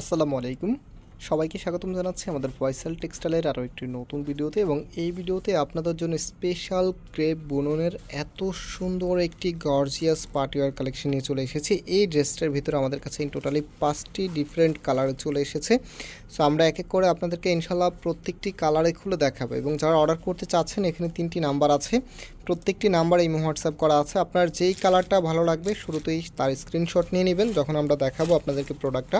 আসসালামু আলাইকুম। সবাইকে স্বাগতম জানাচ্ছি আমাদের ফয়সাল টেক্সটাইলের আরও একটি নতুন ভিডিওতে এবং এই ভিডিওতে আপনাদের জন্য স্পেশাল ক্রেপ বুননের এত সুন্দর একটি গর্জিয়াস পার্টিওয়ার কালেকশন নিয়ে চলে এসেছি। এই ড্রেসটার ভিতরে আমাদের কাছে টোটালি পাঁচটি ডিফারেন্ট কালার চলে এসেছে। সো আমরা এক এক করে আপনাদেরকে ইনশাল্লাহ প্রত্যেকটি কালারে খুলে দেখাবো এবং যারা অর্ডার করতে চাচ্ছেন, এখানে তিনটি নাম্বার আছে। প্রত্যেকটি নাম্বার এই হোয়াটসঅ্যাপ করা আছে। আপনার যেই কালারটা ভালো লাগবে, শুরুতেই তার স্ক্রিনশট নিয়ে নেবেন। যখন আমরা দেখাবো আপনাদেরকে প্রোডাক্টটা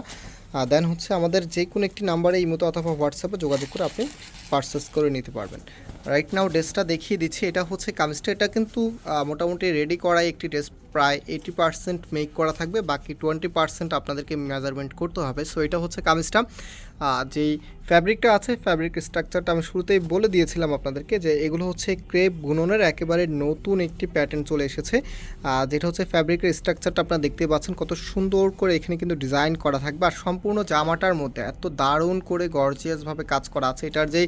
দেন হচ্ছে আমাদের যে কোনো একটি নাম্বারে এই মতো অথবা হোয়াটসঅ্যাপে যোগাযোগ করে আপনি পারচেস করে নিতে পারবেন। রাইট নাও ড্রেসটা দেখিয়ে দিচ্ছি। এটা হচ্ছে কামিজটা এটা কিন্তু মোটামুটি রেডি করাই একটি ড্রেস প্রায় এইটি পার্সেন্ট মেক করা থাকবে, বাকি টোয়েন্টি পার্সেন্ট আপনাদেরকে মেজারমেন্ট করতে হবে। সো এটা হচ্ছে কামিজটা। যেই ফ্যাব্রিকটা আছে ফ্যাব্রিক স্ট্রাকচারটা আমি শুরুতেই বলে দিয়েছিলাম আপনাদেরকে যে এগুলো হচ্ছে ক্রেপ গুণনের একেবারে নতুন একটি প্যাটার্ন চলে এসেছে। যেটা হচ্ছে ফ্যাব্রিকের স্ট্রাকচারটা আপনারা দেখতে পাচ্ছেন কত সুন্দর করে এখানে কিন্তু ডিজাইন করা থাকবে। আর সম্পূর্ণ জামাটার মধ্যে এত দারুণ করে গর্জিয়াসভাবে কাজ করা আছে। এটার যেই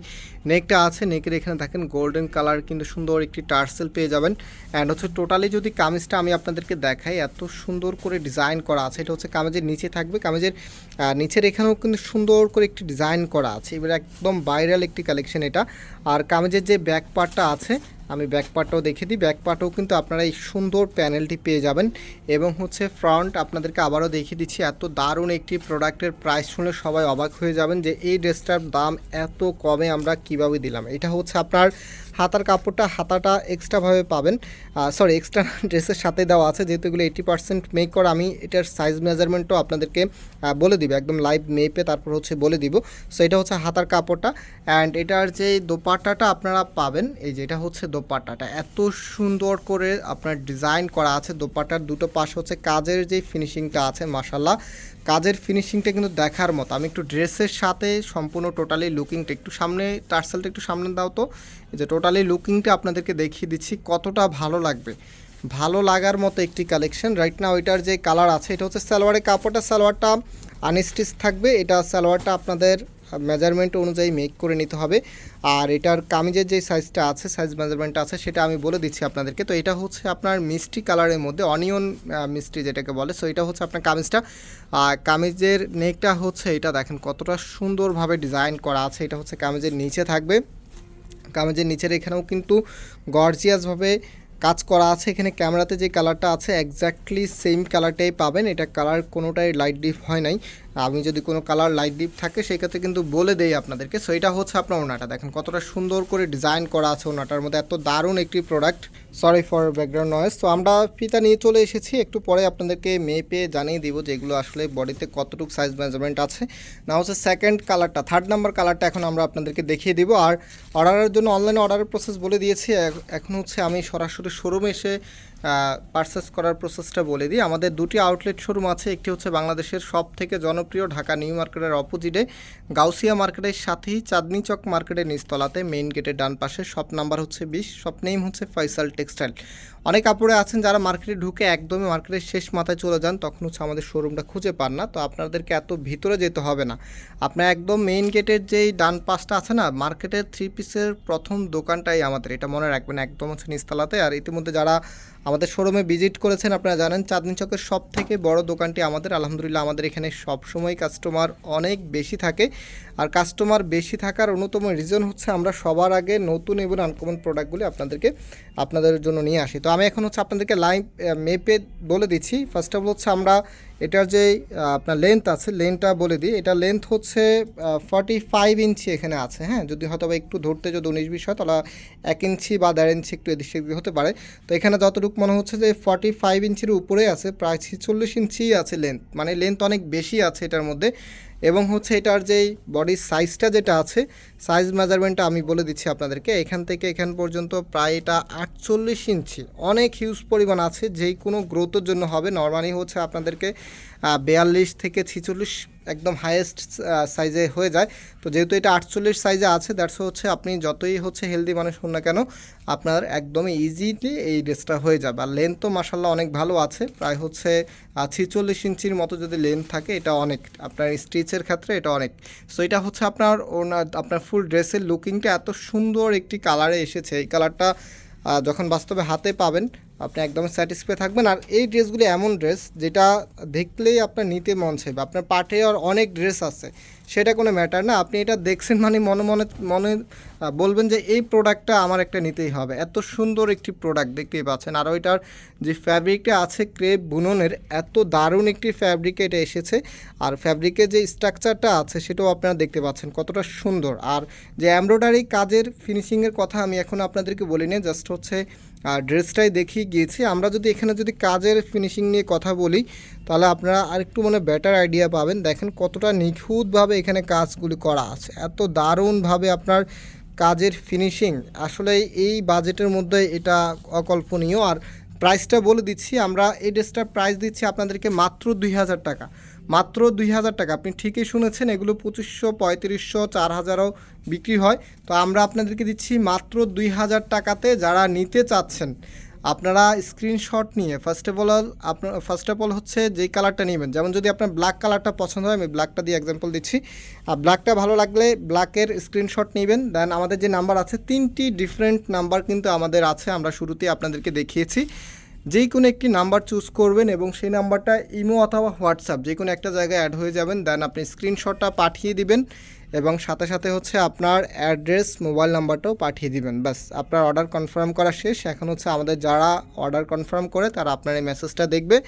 নেকটা আছে নেকের এখানে দেখেন গোল্ডেন কালার কিন্তু সুন্দর একটি টার্সেল পেয়ে যাবেন। অ্যান্ড হচ্ছে টোটালি যদি কামিজটা আমি আপনাদেরকে দেখাই এত সুন্দর করে ডিজাইন করা আছে। এটা হচ্ছে কামেজের নিচে থাকবে। কামেজের নিচের এখানেও কিন্তু সুন্দর করে একটি ডিজাইন করা আছে। এবার একদম ভাইরাল একটি কালেকশন এটা। আর কামেজের যে ব্যাক পার্টটা আছে, আমি ব্যাক পার্টটাও দেখে দিই। ব্যাক পার্টও কিন্তু আপনারা এই সুন্দর প্যানেলটি পেয়ে যাবেন। এবং হচ্ছে ফ্রন্ট আপনাদেরকে আবারও দেখিয়ে দিচ্ছি, এত দারুণ একটি প্রোডাক্টের প্রাইস শুনে সবাই অবাক হয়ে যাবেন যে এই ড্রেসটার দাম এত কমে আমরা কীভাবে দিলাম। এটা হচ্ছে আপনার হাতার কাপড়টা হাতাটা এক্সট্রাভাবে পাবেন। সরি এক্সট্রা ড্রেসের সাথে দেওয়া আছে, যেহেতু এগুলো এইটি পার্সেন্ট মেক করা, আমি এটার সাইজ মেজারমেন্টও আপনাদেরকে বলে দিব, একদম লাইভ মেপে তারপর হচ্ছে বলে দিব। সো এটা হচ্ছে হাতার কাপড়টা অ্যান্ড এটার যে দোপাট্টাটা আপনারা পাবেন, এই যে এটা হচ্ছে দোপাট্টাটা। এত সুন্দর করে আপনার ডিজাইন করা আছে দোপাট্টার দুটো পাশ হচ্ছে কাজের যে ফিনিশিংটা আছে মাসাল্লাহ কাজের ফিনিশিংটা কিন্তু দেখার মতো। আমি একটু ড্রেসের সাথে সম্পূর্ণ টোটালি লুকিংটা একটু সামনে, টার্সেলটা একটু সামনে দাও তো। যে টোটালি লুকিংটা আপনাদেরকে দেখিয়ে দিচ্ছি, কতটা ভালো লাগবে। ভালো লাগার মতো একটি কালেকশন রাইট না ওইটার যে কালার আছে, এটা হচ্ছে সালোয়ারের কাপড়টা, সালোয়ারটা আনস্টিচ থাকবে। এটা সালোয়ারটা আপনাদের মেজারমেন্ট অনুযায়ী মেক করে নিতে হবে। আর এটার কামিজের যে সাইজটা আছে সাইজ মেজারমেন্ট আছে, সেটা আমি বলে দিচ্ছি আপনাদেরকে। তো এটা হচ্ছে আপনার মিষ্টি কালারের মধ্যে অনিয়ন মিষ্টি যেটাকে বলে। সো এটা হচ্ছে আপনার কামিজটা। আর কামিজের নেকটা হচ্ছে এটা দেখেন কতটা সুন্দরভাবে ডিজাইন করা আছে। এটা হচ্ছে কামিজের নিচে থাকবে। কামিজের নিচের এখানেও কিন্তু গর্জিয়াসভাবে কাজ করা আছে। এখানে ক্যামেরাতে যে কালারটা আছে এক্স্যাক্টলি সেম কালারটাই পাবেন। এটা কালার কোনোটাই লাইট ডিপ হয় নাই। আমি যদি কোনো কালার লাইট ডিপ থাকে, সেক্ষেত্রে কিন্তু বলে দেই আপনাদেরকে। সো এটা হচ্ছে আপনার ওনাটা। দেখেন কতটা সুন্দর করে ডিজাইন করা আছে ওনাটার মধ্যে। এত দারুণ একটি product sorry for background noise তো আমরা ফিতা নিয়ে চলে এসেছি। একটু পরে আপনাদেরকে মেপে জানিয়ে দিব যে এগুলো আসলে বডিতে কতটুকু সাইজ মেজারমেন্ট আছে। না হচ্ছে সেকেন্ড কালারটা থার্ড নাম্বার কালারটা এখন আমরা আপনাদেরকে দেখিয়ে দিব। আর অর্ডারের জন্য অনলাইনে অর্ডারের প্রসেস বলে দিয়েছি। এখন হচ্ছে আমি সরাসরি শোরুমে এসে পারচেস করার প্রসেসটা বলে দিই। আমাদের দুটি আউটলেট শোরুম আছে, একটি হচ্ছে বাংলাদেশের সব থেকে জনপ্রিয় ঢাকা নিউ মার্কেটের অপোজিটে, গাউসিয়া মার্কেটের সাথেই চাঁদনি চক মার্কেটের নিচতলাতে মেইন গেটের ডান পাশে শপ নাম্বার হচ্ছে বিশ শপ নেম হচ্ছে ফয়সাল টেক্সটাইল অনেক কাপড়ে আছেন যারা মার্কেটে ঢুকে একদমই মার্কেটের শেষ মাথায় চলে যান, তখন হচ্ছে আমাদের শোরুমটা খুঁজে পান না, তো আপনাদেরকে এত ভিতরে যেতে হবে না। আপনার একদম মেইন গেটের যেই ডান পাশটা আছে না, মার্কেটের থ্রি পিসের প্রথম দোকানটাই আমাদের, এটা মনে রাখবেন, একদম হচ্ছে নিচতলাতে, আর ইতিমধ্যে যারা আমাদের শোরুমে ভিজিট করেছেন, আপনারা জানেন, চাঁদনি চকের সব থেকে বড় দোকানটি আমাদের। আলহামদুলিল্লাহ, আমাদের এখানে সবসময় কাস্টমার অনেক বেশি থাকে। আর কাস্টমার বেশি থাকার অন্যতম রিজন হচ্ছে আমরা সবার আগে নতুন এবং আনকমন প্রোডাক্টগুলি আপনাদেরকে, আপনাদের জন্য নিয়ে আসি। তো আমি এখন হচ্ছে আপনাদেরকে লাইভ মেপে বলে দিচ্ছি। ফার্স্ট অফ অল হচ্ছে আমরা এটার যে আপনার লেন্থ আছে লেন্থটা বলে দিই। এটা লেন্থ হচ্ছে ফর্টি ফাইভ ইঞ্চি এখানে আছে হ্যাঁ? যদি হয়তো একটু ধরতে যদি উনিশ বিশ হয়, তাহলে এক ইঞ্চি বা দেড় ইঞ্চি একটু এদিক সেদিক হতে পারে। তো এখানে যতটুকু মনে হচ্ছে যে ফর্টি ফাইভ ইঞ্চির উপরে আছে, প্রায় ছিচল্লিশ ইঞ্চি আছে লেন্থ মানে লেন্থ অনেক বেশি আছে এটার মধ্যে। এবং হচ্ছে এটার যেই বডির সাইজটা যেটা আছে সাইজ মেজারমেন্টটা আমি বলে দিচ্ছি আপনাদেরকে। এখান থেকে এখান পর্যন্ত প্রায় এটা আটচল্লিশ ইঞ্চি। অনেক হিউজ পরিমাণ আছে, যেই কোনো গ্রোথের জন্য হবে। নর্মালি হচ্ছে আপনাদেরকে বিয়াল্লিশ থেকে ছিচল্লিশ একদম হাইয়েস্ট সাইজে হয়ে যায়। তো যেহেতু এটা আটচল্লিশ সাইজে আছে দ্যাটস হচ্ছে আপনি যতই হচ্ছে হেলদি মানুষ হন না কেন, আপনার একদমই ইজিলি এই ড্রেসটা হয়ে যাবে। আর লেন্থ তো মাসাল্লাহ অনেক ভালো আছে, প্রায় হচ্ছে ছিচল্লিশ ইঞ্চির মতো যদি লেন্থ থাকে, এটা অনেক। আপনার স্টিচের ক্ষেত্রে এটা অনেক। সো এটা হচ্ছে আপনার ওনার, আপনার ফুল ড্রেসের লুকিংটা এত সুন্দর একটি কালারে এসেছে। এই কালারটা যখন বাস্তবে হাতে পাবেন আপনি একদম স্যাটিসফাই থাকবেন। আর এই ড্রেসগুলি এমন ড্রেস যেটা দেখলেই আপনার নিতে মন চাইবে। আপনার পাটে আর অনেক ড্রেস আছে, সেটা কোনো ম্যাটার না। আপনি এটা দেখছেন মানে মনে মনে মনে বলবেন যে এই প্রোডাক্টটা আমার একটা নিতেই হবে। এত সুন্দর একটি প্রোডাক্ট দেখতেই পাচ্ছেন। আর ওইটার যে ফ্যাব্রিকটা আছে ক্রেপ বুননের, এত দারুণ একটি ফ্যাব্রিক এটা এসেছে। আর ফ্যাব্রিকের যে স্ট্রাকচারটা আছে, সেটাও আপনারা দেখতে পাচ্ছেন কতটা সুন্দর। আর যে এমব্রয়ডারি কাজের ফিনিশিংয়ের কথা আমি এখন আপনাদেরকে বলিনি, জাস্ট হচ্ছে আর ড্রেসটাই দেখিয়ে গিয়েছি। আমরা যদি এখানে যদি কাজের ফিনিশিং নিয়ে কথা বলি, তাহলে আপনারা আরেকটু মানে বেটার আইডিয়া পাবেন। দেখেন কতটা নিখুঁতভাবে এখানে কাজগুলি করা আছে। এত দারুণভাবে আপনার কাজের ফিনিশিং আসলে এই বাজেটের মধ্যে এটা অকল্পনীয়। আর প্রাইসটা বলে দিচ্ছি, আমরা এই ড্রেসটার প্রাইস দিচ্ছি আপনাদেরকে মাত্র দুই হাজার টাকা। মাত্র দুই হাজার টাকা। আপনি ঠিকই শুনেছেন, এগুলো পঁচিশশো, পঁয়ত্রিশশো, চার হাজারও বিক্রি হয়। তো আমরা আপনাদেরকে দিচ্ছি মাত্র দুই হাজার টাকাতে যারা নিতে চাচ্ছেন। আপনারা স্ক্রিনশট নিয়ে ফার্স্ট অফ অল আপনার ফার্স্ট অফ অল হচ্ছে যেই কালারটা নেবেন। যেমন যদি আপনার ব্ল্যাক কালারটা পছন্দ হয়, আমি ব্ল্যাকটা দিয়ে এক্সাম্পল দিচ্ছি। আর ব্ল্যাকটা ভালো লাগলে ব্ল্যাকের স্ক্রিনশট নেবেন। দেন আমাদের যে নাম্বার আছে, তিনটি ডিফারেন্ট নাম্বার কিন্তু আমাদের আছে। আমরা শুরুতেই আপনাদেরকে দেখিয়েছি। যেই কোনো একটি নাম্বার চুজ করবেন এবং সেই নাম্বারটা ইমো অথবা হোয়াটসঅ্যাপ, যে কোনো একটা জায়গায় অ্যাড হয়ে যাবেন। দেন আপনি স্ক্রিনশটটা পাঠিয়ে দিবেন। এবং সাথে সাথে হচ্ছে আপনার অ্যাড্রেস, মোবাইল নাম্বারটাও পাঠিয়ে দিবেন। ব্যাস, আপনার অর্ডার কনফার্ম করা শেষ। এখন হচ্ছে আমাদের যারা অর্ডার কনফার্ম করে, তারা আপনার এই মেসেজটা দেখবে।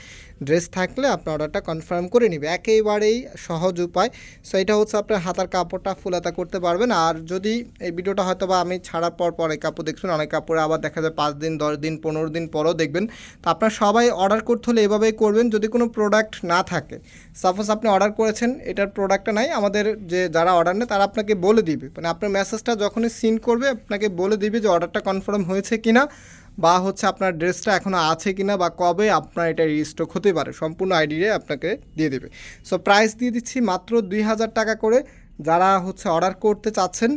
ড্রেস থাকলে আপনার অর্ডারটা কনফার্ম করে নেবে। একেবারেই সহজ উপায়। সো এটা হচ্ছে আপনার হাতার কাপড়টা ফুলাতা করতে পারবেন। আর যদি এই ভিডিওটা হয়তো বা আমি ছাড়ার পর পর কাপড় দেখছেন, অনেক কাপড়ে আবার দেখা যায় পাঁচ দিন, দশ দিন, পনেরো দিন পরও দেখবেন। তো আপনার সবাই অর্ডার করতে হলে এভাবেই করবেন। যদি কোনো প্রোডাক্ট না থাকে সাপোজ আপনি অর্ডার করেছেন, এটার প্রোডাক্টটা নাই। আমাদের যে যারা অর্ডার নেয়, তারা আপনাকে বলে দিবে। মানে আপনার মেসেজটা যখনই সিন করবে, আপনাকে বলে দিবে যে অর্ডারটা কনফার্ম হয়েছে কিনা, বা হচ্ছে আপনার ড্রেসটা এখনও আছে কিনা, বা কবে আপনার এটা রিস্টক হতে পারে। সম্পূর্ণ আইডিয়ে আপনাকে দিয়ে দেবে। সো প্রাইস দিয়ে দিচ্ছি মাত্র দুই হাজার টাকা করে। যারা হচ্ছে অর্ডার করতে চাচ্ছেন,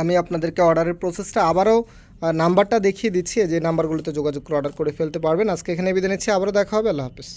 আমি আপনাদেরকে অর্ডারের প্রসেসটা আবারও নাম্বারটা দেখিয়ে দিচ্ছি। যে নাম্বারগুলোতে যোগাযোগ করে অর্ডার করে ফেলতে পারবেন। আজকে এখানে বিদায় নিচ্ছি। আবারও দেখা হবে। আল্লাহ হাফিজ।